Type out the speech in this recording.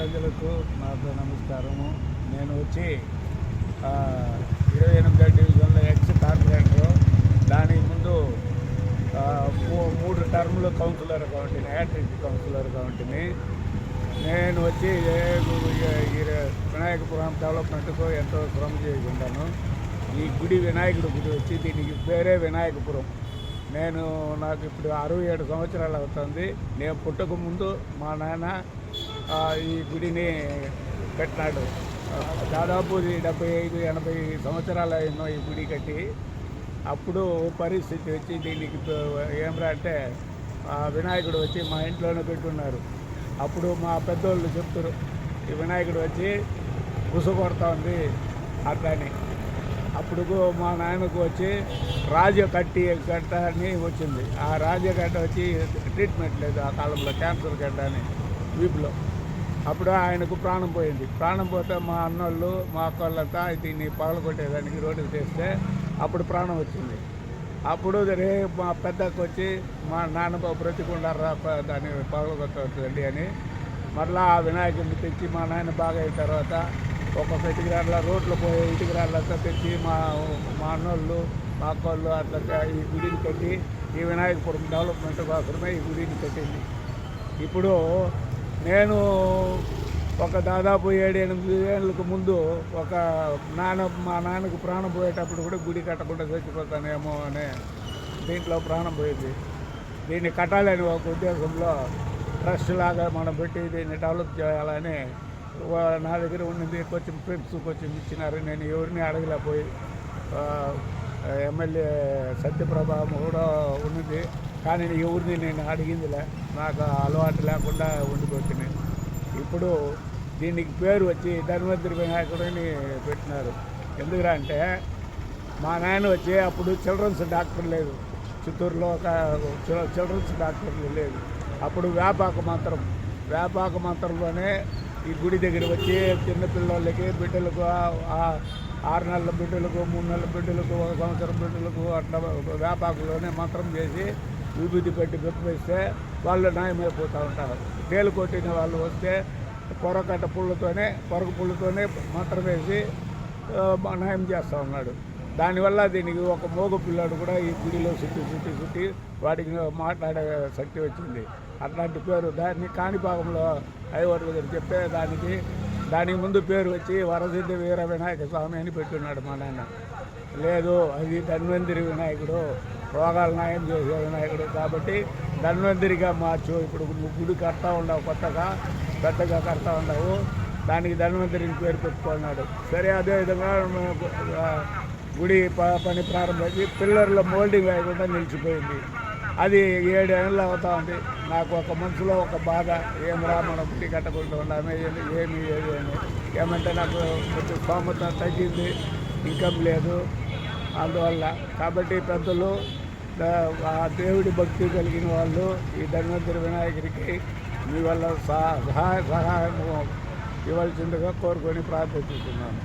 నమస్కారము. నేను వచ్చి ఇరవై ఎనిమిదో డివిజన్లో ఎక్స్ కార్పొరేటర్. దానికి ముందు మూ- మూడు టర్ములు కౌన్సిలర్గా ఉంటుంది హ్యాట్రిక్ కౌన్సిలర్గా ఉంటుంది నేను వచ్చి వినాయకపురం డెవలప్మెంట్కు ఎంతో శ్రమ చేసి ఉంటాను ఈ గుడి వినాయకుడి గుడి వచ్చి దీనికి పేరే వినాయకపురం. నేను నాకు ఇప్పుడు అరవై ఏడు సంవత్సరాలు అవుతుంది. నేను పుట్టక ముందు మా నాన్న ఈ గుడిని కట్టినాడు. దాదాపు డెబ్బై ఐదు ఎనభై సంవత్సరాలు అయినో ఈ గుడి కట్టి. అప్పుడు పరిస్థితి వచ్చి దీనికి ఏమరా అంటే ఆ వినాయకుడు వచ్చి మా ఇంట్లోనే పెట్టున్నారు. అప్పుడు మా పెద్దోళ్ళు చెప్తారు ఈ వినాయకుడు వచ్చి గుసు కొడతా ఉంది అట్లని. అప్పుడు మా నాయనకు వచ్చి రాజకట్టి గడ్డ అని వచ్చింది. ఆ రాజగడ్డ వచ్చి ట్రీట్మెంట్ లేదు ఆ కాలంలో క్యాన్సర్ గడ్డ అని వీపులో. అప్పుడు ఆయనకు ప్రాణం పోయింది. ప్రాణం పోతే మా అన్నోళ్ళు మా అక్కళ్ళంతా దీన్ని పగలగొట్టేదానికి రోడ్డుకి తెస్తే అప్పుడు ప్రాణం వచ్చింది. అప్పుడు రే మా పెద్దకు వచ్చి మా నాన్న బ్రతికుండారా దాన్ని పగలగొట్టండి అని మరలా ఆ వినాయకుడిని తెచ్చి మా నాయన బాగా అయిన తర్వాత ఒక్కొక్క ఇటుకరాళ్ళ రోడ్లు పోయే ఇటుకరాళ్ళంతా తెచ్చి మా మా అన్నోళ్ళు మా అక్కళ్ళు అట్లా ఈ గుడిని కట్టి ఈ వినాయకపురం డెవలప్మెంట్ కోసమే ఈ గుడిని కట్టింది. ఇప్పుడు నేను ఒక దాదాపు ఏడు ఎనిమిది ఏళ్ళకు ముందు ఒక నాన్న మా నాన్నకు ప్రాణం పోయేటప్పుడు కూడా గుడి కట్టకుండా చచ్చిపోతానేమో అనే దీంట్లో ప్రాణం పోయింది. దీన్ని కట్టాలని ఒక ఉద్దేశంలో ట్రస్ట్ లాగా మనం పెట్టి దీన్ని డెవలప్ చేయాలని వా- నా దగ్గర ఉన్నది కొంచెం ఫ్రెండ్స్ కొంచెం ఇచ్చినారు. నేను ఎవరిని అడగలేకపోయి ఎమ్మెల్యే సత్యప్రభ కూడా ఉన్నది. కానీ ఎవరిని నేను అడిగిందిలే. నాకు అలవాటు లేకుండా ఉండిపోతున్నాయి ఇప్పుడు దీనికి పేరు వచ్చి ధన్వంతరి వినాయకుడు అని పెట్టినారు. ఎందుకురా అంటే మా నాయన వచ్చి అప్పుడు చిల్డ్రన్స్ డాక్టర్ లేదు. చిత్తూరులో ఒక చిల్డ్రన్స్ డాక్టర్లు లేదు. అప్పుడు వేపాక మంత్రం. వేపాక మంత్రంలోనే ఈ గుడి దగ్గర వచ్చి చిన్నపిల్లలకి బిడ్డలకు ఆరు నెలల బిడ్డలకు మూడు నెలల బిడ్డలకు ఒక సంవత్సరం బిడ్డలకు అట్లా వేపాకులోనే మంత్రం చేసి విభూతి పెట్టి పెట్టిస్తే వాళ్ళు న్యాయమైపోతూ ఉంటారు. తేలు కొట్టిన వాళ్ళు వస్తే పొరకట్ట పుల్లతోనే పొరక పుల్లతోనే మంత్రం వేసి నయం న్యాయం చేస్తూ ఉన్నాడు. దానివల్ల దీనికి ఒక మోగ పిల్లాడు కూడా ఈ గుడిలో చుట్టి చుట్టి చుట్టి వాడికి మాట్లాడే శక్తి వచ్చింది. అట్లాంటి పేరు దాన్ని కాణిపాకంలో ఐవర్ దగ్గర చెప్తే దానికి దానికి ముందు పేరు వచ్చి వరసిద్ధి వీర వినాయక స్వామి అని పెట్టున్నాడు మా నాన్న. లేదు అది ధన్వంతిరి వినాయకుడు రోగాలు నయం చేసే వినాయకుడు. కాబట్టి ధన్వంతిరిగా మార్చు. ఇప్పుడు గుడి కడతా ఉండవు కొత్తగా పెద్దగా కడతా ఉండవు. దానికి ధన్వంతరిని పేరు పెట్టుకున్నాడు. సరే అదేవిధంగా గుడి ప- పని ప్రారంభించి పిల్లర్ల మోల్డింగ్ అయ్యకుండా నిలిచిపోయింది. అది ఏడు ఏళ్ళు అవుతా ఉంది. నాకు ఒక మనసులో ఒక బాధ ఏం రా మనం పుట్టి కట్టకుండా ఉన్నామే ఏమి ఏమి ఏది అని. ఏమంటే నాకు కొంచెం స్తోమత తగ్గింది ఇన్కమ్ లేదు. అందువల్ల కాబట్టి పెద్దలు దేవుడి భక్తి కలిగిన వాళ్ళు ఈ ధన్వంతరి వినాయకుడికి మీ వల్ల సహా సహాయ సహాయం ఇవ్వాల్సిందిగా కోరుకొని ప్రార్థిస్తున్నాను.